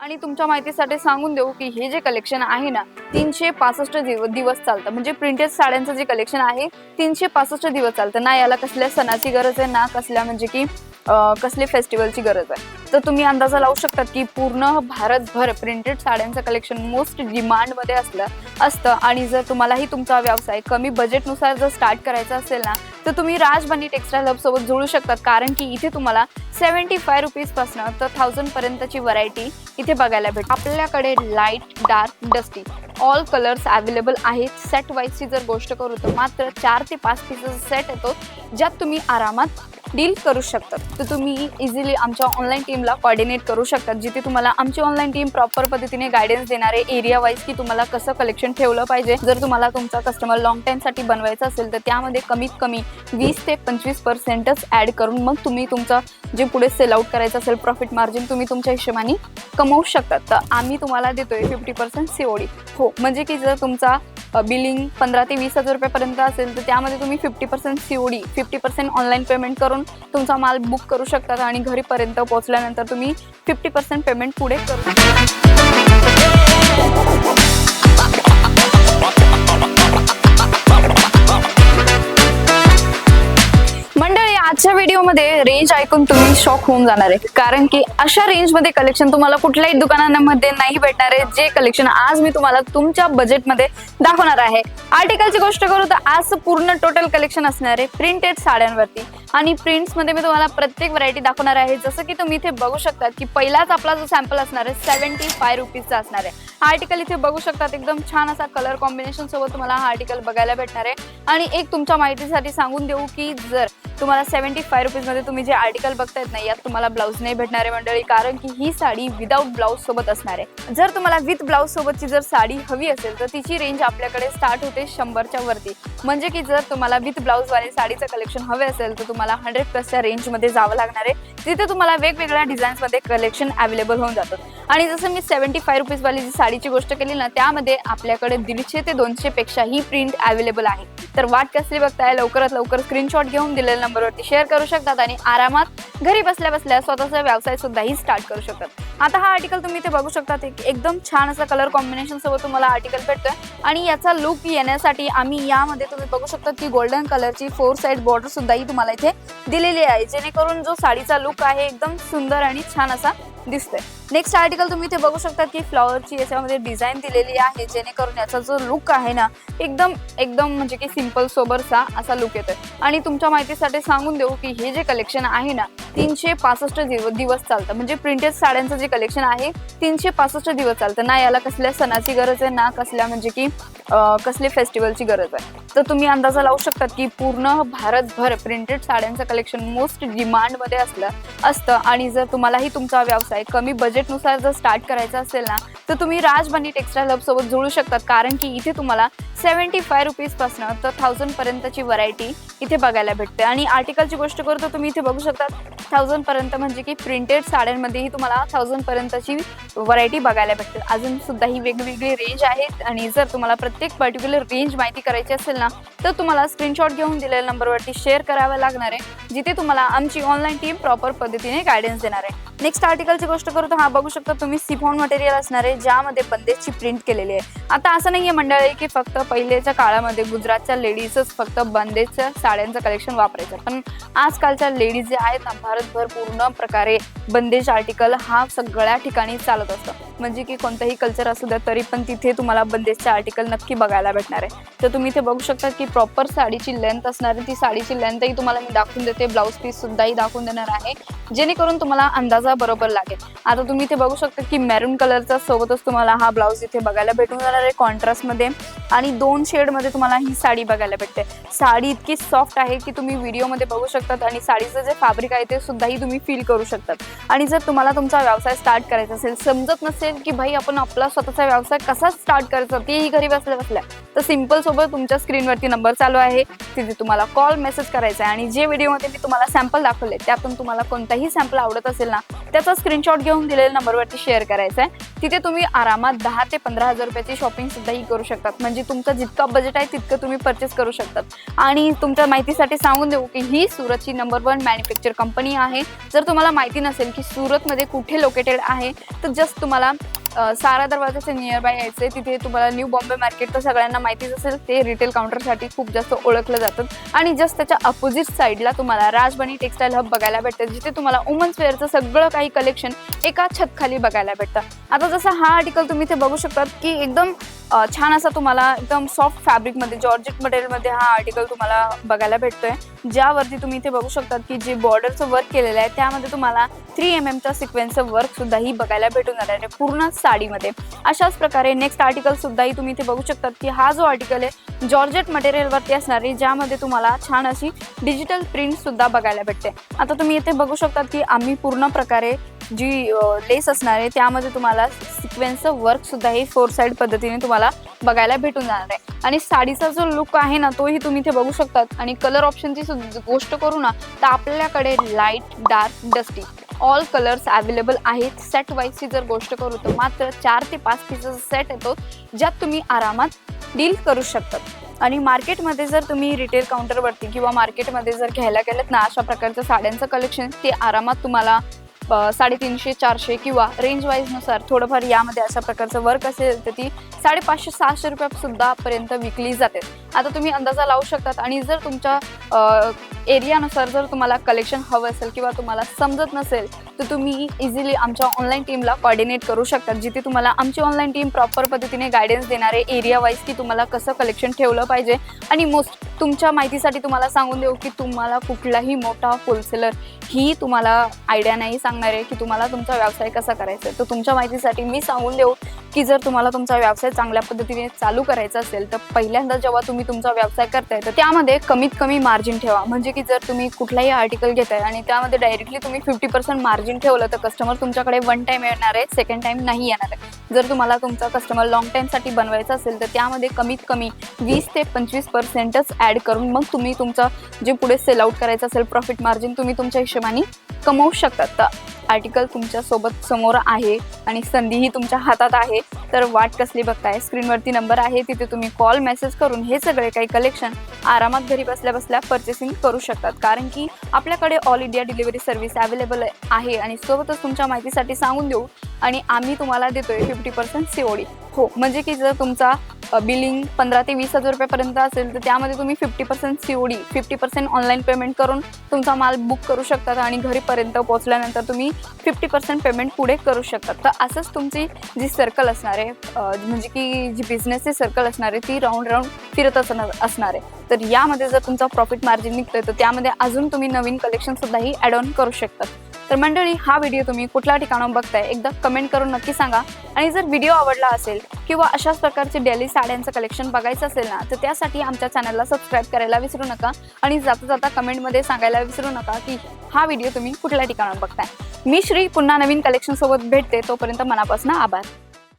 आणि तुमच्या माहितीसाठी सांगून देऊ की हे जे कलेक्शन आहे ना तीनशे पासष्ट दिवस चालतं. म्हणजे प्रिंटेड साड्यांचं जे कलेक्शन आहे तीनशे पासष्ट दिवस चालतं. ना याला कसल्या सणाची गरज आहे ना कसल्या म्हणजे की कसले फेस्टिवलची गरज आहे. तर तुम्ही अंदाजा लावू शकतात की पूर्ण भारतभर प्रिंटेड साड्यांचं कलेक्शन मोस्ट डिमांडमध्ये असलं असतं. आणि जर तुम्हालाही तुमचा व्यवसाय कमी बजेटनुसार जर स्टार्ट करायचा असेल ना तर तुम्ही राजबनी टेक्स्टाईल हबसोबत जुळू शकतात कारण की इथे तुम्हाला सेव्हन्टी फाय रुपीजपासनं तर थाउजंड पर्यंतची व्हरायटी इथे बघायला भेट आपल्याकडे light dark dusty all colours available आहेत. सेट वाईजची जर गोष्ट करू तर मात्र चार ते पाच पीसेस सेट येतो ज्यात तुम्ही आरामात डील करू शकतात. तर तुम्ही इझिली आमच्या ऑनलाईन टीमला कॉर्डिनेट करू शकतात जिथे तुम्हाला आमची ऑनलाईन टीम प्रॉपर पद्धतीने गायडन्स देणारे एरिया वाईज की तुम्हाला कसं कलेक्शन ठेवलं पाहिजे. जर तुम्हाला तुमचा कस्टमर लॉंग टाईमसाठी बनवायचा असेल तर त्यामध्ये कमीत कमी वीस ते पंचवीस पर्सेंटच ॲड करून मग तुम्ही तुमचं जे पुढे सेल आउट करायचं असेल प्रॉफिट मार्जिन तुम्ही तुमच्या हिशोबाने कमवू शकतात. तर आम्ही तुम्हाला देतोय फिफ्टी पर्सेंट सीओडी हो म्हणजे की जर तुमचा बिलिंग पंधरा ते वीस हजार रुपयापर्यंत असेल तर त्यामध्ये तुम्ही fifty percent C O D fifty percent online payment करून तुमचा माल बुक करू शकतात आणि घरीपर्यंत पोहोचल्यानंतर तुम्ही फिफ्टी पर्सेंट पेमेंट पुढे करू शकता. मध्ये रेंज ऐकून तुम्ही शॉक होऊन जाणार आहे. कारण की अशा रेंजमध्ये कलेक्शन तुम्हाला कुठल्याही दुकानांमध्ये नाही भेटणार आहे. जे कलेक्शन आज मी तुम्हाला तुमच्या बजेटमध्ये दाखवणार आहे. आर्टिकलची गोष्ट करू तर आज पूर्ण टोटल कलेक्शन असणार आहे प्रिंटेड साड्यांवरती. आणि प्रिंट्समध्ये मी तुम्हाला प्रत्येक व्हरायटी दाखवणार आहे. जसं की तुम्ही इथे बघू शकतात की पहिलाच आपला जो सॅम्पल असणार आहे सेव्हन्टी फाय रुपीजचा असणार आहे. आर्टिकल इथे बघू शकतात एकदम छान असा कलर कॉम्बिनेशन सोबत तुम्हाला हा आर्टिकल बघायला भेटणार आहे. आणि एक तुमच्या माहितीसाठी सांगून देऊ की जर तुम्हाला सेव्हन्टी फाय रुपीजमध्ये तुम्ही जे आर्टिकल बघतायत ना यात तुम्हाला ब्लाऊज नाही भेटणार आहे मंडळी कारण की ही साडी विदाऊट ब्लाऊज सोबत असणार आहे. जर तुम्हाला विथ ब्लाऊज सोबतची जर साडी हवी असेल तर तिची रेंज आपल्याकडे स्टार्ट होते शंभरच्या वरती. म्हणजे की जर तुम्हाला विथ ब्लाऊजवाले साडीचं कलेक्शन हवे असेल तर तुम्हाला हंड्रेड प्लसच्या रेंजमध्ये जावं लागणार आहे. तिथे तुम्हाला वेगवेगळ्या डिझाईन्समध्ये कलेक्शन अवेलेबल होऊन जातात आणि जसं मी सेव्हन्टी फाय रुपीजवाली जी साडीची गोष्ट केली ना त्यामध्ये आपल्याकडे दीडशे ते दोनशेपेक्षा ही प्रिंट अवेलेबल आहे. तर वाट कसली बघताय लवकरात लवकर स्क्रीनशॉट घेऊन दिलेल्या नंबरवरती शेअर करू शकतात आणि आरामात घरी बसल्या बसल्या स्वतःचा व्यवसाय सुद्धाही स्टार्ट करू शकतात. आता हा आर्टिकल तुम्ही इथे बघू शकतात एकदम छान असा कलर कॉम्बिनेशन सोबत तुम्हाला आर्टिकल भेटतोय. आणि याचा लुक येण्यासाठी आम्ही यामध्ये तुम्ही बघू शकता की गोल्डन कलरची फोर साइड बॉर्डर सुद्धाही तुम्हाला इथे दिलेली आहे. जेणेकरून जो साडीचा लुक आहे एकदम सुंदर आणि छान असा दिसतोय. नेक्स्ट आर्टिकल तुम्ही इथे बघू शकता की फ्लॉवरची याच्यामध्ये डिझाईन दिलेली आहे जेणेकरून याचा जो लुक आहे ना एकदम एकदम म्हणजे की सिंपल सोबरचा असा लुक येतोय. आणि तुमच्या माहितीसाठी सांगून देऊ की हे जे कलेक्शन आहे ना तीनशे पासष्ट दिवस चालतं. म्हणजे प्रिंटेड साड्यांचं जे कलेक्शन आहे तीनशे पासष्ट दिवस चालतं. ना याला कसल्या सणाची गरज आहे ना कसल्या म्हणजे की कसले फेस्टिवलची गरज आहे. तर तुम्ही अंदाजा लावू शकतात की पूर्ण भारतभर प्रिंटेड साड्यांचं कलेक्शन मोस्ट डिमांडमध्ये असलं असतं. आणि जर तुम्हालाही तुमचा व्यवसाय कमी बजेट बजेटनुसार जर स्टार्ट करायचा असेल ना तर तुम्ही राजबंदी टेक्स्टाईल हबसोबत सोबत शकतात. कारण की इथे तुम्हाला सेव्हन्टी फाय रुपीजपासून तर थाउजंड पर्यंतची व्हरायटी इथे बघायला भेटते. आणि आर्टिकलची गोष्ट करू तर तुम्ही इथे बघू शकतात. थाउजंड पर्यंत म्हणजे की प्रिंटेड साड्यांमध्येही तुम्हाला थाउजंड पर्यंतची व्हरायटी बघायला भेटते अजून सुद्धा ही वेगवेगळी रेंज आहेत आणि जर तुम्हाला प्रत्येक पर्टिक्युलर रेंज माहिती करायची असेल ना तर तुम्हाला स्क्रीनशॉट घेऊन दिलेल्या नंबरवरती शेअर करावं लागणार आहे जिथे तुम्हाला आमची ऑनलाईन टीम प्रॉपर पद्धतीने गायडन्स देणार आहे. नेक्स्ट आर्टिकलची गोष्ट करू तर हा बघू शकता तुम्ही सिफॉन मटेरियल असणार आहे ज्यामध्ये बंदेजची प्रिंट केलेली आहे. आता असं नाहीये मंडळी की फक्त पहिलेच्या काळामध्ये गुजरातच्या लेडीजच फक्त बंदेजच्या साड्यांचं कलेक्शन वापरायचं पण आजकालच्या लेडीज ज्या आहेत ना भारतभर पूर्ण प्रकारे बंदेज आर्टिकल हा सगळ्या ठिकाणी चालत असतं. म्हणजे की कोणतंही कल्चर असू द्या तरी पण तिथे तुम्हाला बंदेजचे आर्टिकल नक्की बघायला भेटणार आहे. तर तुम्ही इथे बघू शकता की प्रॉपर साडीची लेंथ असणार आहे ती साडीची लेंथही तुम्हाला मी दाखवून देते. ब्लाऊज पीस सुद्धाही दाखवून देणार आहे. जेणेकरून तुम्हाला अंदाजा बरोबर लागेल. आता तुम्ही इथे बघू शकता की मॅरून कलरचा सोबतच तुम्हाला हा ब्लाऊज इथे बघायला भेटून जाणार आहे कॉन्ट्रास्टमध्ये आणि दोन शेडमध्ये तुम्हाला ही साडी बघायला भेटते. साडी इतकी सॉफ्ट आहे की तुम्ही व्हिडिओमध्ये बघू शकतात आणि साडीचं जे फॅब्रिक आहे ते सुद्धाही तुम्ही फील करू शकतात. आणि जर तुम्हाला तुमचा व्यवसाय स्टार्ट करायचा असेल समजत नसेल की भाई आपण आपला स्वतःचा व्यवसाय कसा स्टार्ट करायचा तेही घरी बसल्या बसल्या तर सिंपल सोबत तुमच्या स्क्रीनवरती नंबर चालू आहे. तिथे तुम्हाला कॉल मेसेज करायचा आहे. आणि जे व्हिडिओमध्ये मी तुम्हाला सॅम्पल दाखवले त्यातून तुम्हाला कोणताही सॅम्पल आवडत असेल ना त्याचा स्क्रीनशॉट घेऊन दिलेल्या नंबरवरती शेअर करायचा आहे तिथे तुम्ही आरामात दहा ते पंधरा हजार रुपयाची शॉपिंग सुद्धाही करू शकतात. म्हणजे तुमचं जितकं बजेट आहे तितकं तुम्ही परचेस करू शकतात. आणि तुमच्या माहितीसाठी सांगून देऊ की ही सुरतची नंबर वन मॅन्युफॅक्चर कंपनी आहे. जर तुम्हाला माहिती नसेल की सुरतमध्ये कुठे लोकेटेड आहे तर जस्ट तुम्हाला सारा दरवाजाच्या नियर बाय यायचं. आहे तिथे तुम्हाला न्यू बॉम्बे मार्केट तर सगळ्यांना माहितीच असेल ते रिटेल काउंटरसाठी खूप जास्त ओळखलं जातं. आणि जस्ट त्याच्या अपोजिट साईडला तुम्हाला राजबणी टेक्सटाईल हब बघायला भेटतं. जिथे तुम्हाला वुमन्स वेअरचं सगळं काही कलेक्शन एका छतखाली बघायला भेटतं. आता जसं हा आर्टिकल तुम्ही इथे बघू शकतात की एकदम छान असा तुम्हाला एकदम सॉफ्ट फॅब्रिकमध्ये जॉर्जेट मटेरियलमध्ये हा आर्टिकल तुम्हाला बघायला भेटतोय. ज्यावरती तुम्ही इथे बघू शकतात की जे बॉर्डरचं वर्क केलेलं आहे त्यामध्ये तुम्हाला थ्री एम एमचा सिक्वेन्सचं वर्क सुद्धाही बघायला भेटून जाणार आहे पूर्ण साडीमध्ये. अशाच प्रकारे नेक्स्ट आर्टिकल सुद्धाही तुम्ही इथे बघू शकतात की हा जो आर्टिकल आहे जॉर्जेट मटेरियलवरती असणार आहे ज्यामध्ये तुम्हाला छान अशी डिजिटल प्रिंट सुद्धा बघायला भेटते. आता तुम्ही इथे बघू शकतात की आम्ही पूर्ण प्रकारे जी लेस असणार आहे त्यामध्ये तुम्हाला सिक्वेन्सचं वर्क सुद्धा हे फोर साईड पद्धतीने तुम्हाला बघायला भेटून जाणार आहे. आणि साडीचा जो लुक आहे ना तोही तुम्ही इथे बघू शकतात. आणि कलर ऑप्शनची सुद्धा गोष्ट करू ना तर आपल्याकडे light dark dusty all colours available आहेत. सेट वाईजची जर गोष्ट करू तर मात्र चार ते पाच पीसेस सेट येतो ज्यात तुम्ही आरामात डील करू शकतात. आणि मार्केटमध्ये जर तुम्ही रिटेल काउंटरवरती किंवा मार्केटमध्ये जर घ्यायला गेलात ना अशा प्रकारचं साड्यांचं कलेक्शन ते आरामात तुम्हाला साडेतीनशे चारशे किंवा रेंज वाईजनुसार थोडंफार यामध्ये अशा प्रकारचं वर्क असेल तर ती साडेपाचशे सहाशे रुपयासुद्धा पर्यंत विकली जाते. आता तुम्ही अंदाजा लावू शकतात आणि जर तुमच्या एरियानुसार जर तुम्हाला कलेक्शन हवं असेल किंवा तुम्हाला समजत नसेल तर तुम्ही इझिली आमच्या ऑनलाईन टीमला कॉर्डिनेट करू शकतात जिथे तुम्हाला आमची ऑनलाईन टीम प्रॉपर पद्धतीने गायडन्स देणारे एरिया वाईज की तुम्हाला कसं कलेक्शन ठेवलं पाहिजे. आणि मोस्ट तुमच्या माहितीसाठी तुम्हाला सांगून देऊ की तुम्हाला कुठलाही मोठा होलसेलर ही तुम्हाला आयडिया नाही सांगणार आहे की तुम्हाला तुमचा व्यवसाय कसा करायचा आहे. तर तुमच्या माहितीसाठी मी सांगून देऊ की जर तुम्हाला तुमचा व्यवसाय चांगल्या पद्धतीने चालू करायचा असेल तर पहिल्यांदा जेव्हा तुम्ही तुमचा व्यवसाय करताय तर त्यामध्ये कमीत कमी मार्जिन ठेवा. म्हणजे की जर तुम्ही कुठलाही आर्टिकल घेताय आणि त्यामध्ये डायरेक्टली तुम्ही फिफ्टी पर्सेंट मार्जिन ठेवलं तर कस्टमर तुमच्याकडे वन टाईम येणार आहे सेकंड टाईम नाही येणार आहे. जर तुम्हाला तुमचा कस्टमर लॉंग टाईमसाठी बनवायचा असेल तर त्यामध्ये कमीत कमी वीस ते पंचवीस पर्सेंटच ॲड करून मग तुम्ही तुमचं जे पुढे सेल आउट करायचं असेल प्रॉफिट मार्जिन तुम्ही तुमच्या हिशोबाने कमवू शकतात तर आर्टिकल तुमच्यासोबत समोर आहे आणि संधीही तुमच्या हातात आहे. तर वाट कसली बघताय? स्क्रीनवरती नंबर आहे तिथे तुम्ही कॉल मेसेज करून हे सगळे काही कलेक्शन आरामात घरी बसल्या बसल्या परचेसिंग करू शकतात. कारण की आपल्याकडे all India delivery service available आहे आणि सोबतच तुमच्या माहितीसाठी सांगून देऊ. आणि आम्ही तुम्हाला देतोय फिफ्टी पर्सेंट सीओडी हो म्हणजे की जर तुमचा बिलिंग पंधरा ते वीस हजार रुपयापर्यंत असेल तर त्यामध्ये तुम्ही fifty percent C O D fifty percent online payment करून तुमचा माल बुक करू शकतात आणि घरीपर्यंत पोहोचल्यानंतर तुम्ही फिफ्टी पर्सेंट पेमेंट पुढे करू शकतात. तर असंच तुमची जी सर्कल असणार आहे म्हणजे की जी बिझनेसची सर्कल असणार आहे ती राऊंड राऊंड फिरत असणार असणार आहे. तर यामध्ये जर तुमचा प्रॉफिट मार्जिन निघतोय तर त्यामध्ये अजून तुम्ही नवीन कलेक्शनसुद्धाही ॲड ऑन करू शकतात. तर मंडळी हा व्हिडिओ तुम्ही कुठल्या ठिकाणाहून बघताय एकदा कमेंट करून नक्की सांगा. आणि जर व्हिडिओ आवडला असेल किंवा अशाच प्रकारचे डेली साड्यांचं कलेक्शन बघायचं असेल ना तर त्यासाठी आमच्या चॅनलला सबस्क्राईब करायला विसरू नका. आणि जाता जाता कमेंटमध्ये सांगायला विसरू नका की हा व्हिडिओ तुम्ही कुठल्या ठिकाणाहून बघताय. मी श्री पुन्हा नवीन कलेक्शनसोबत भेटते तोपर्यंत मनापासून आभार.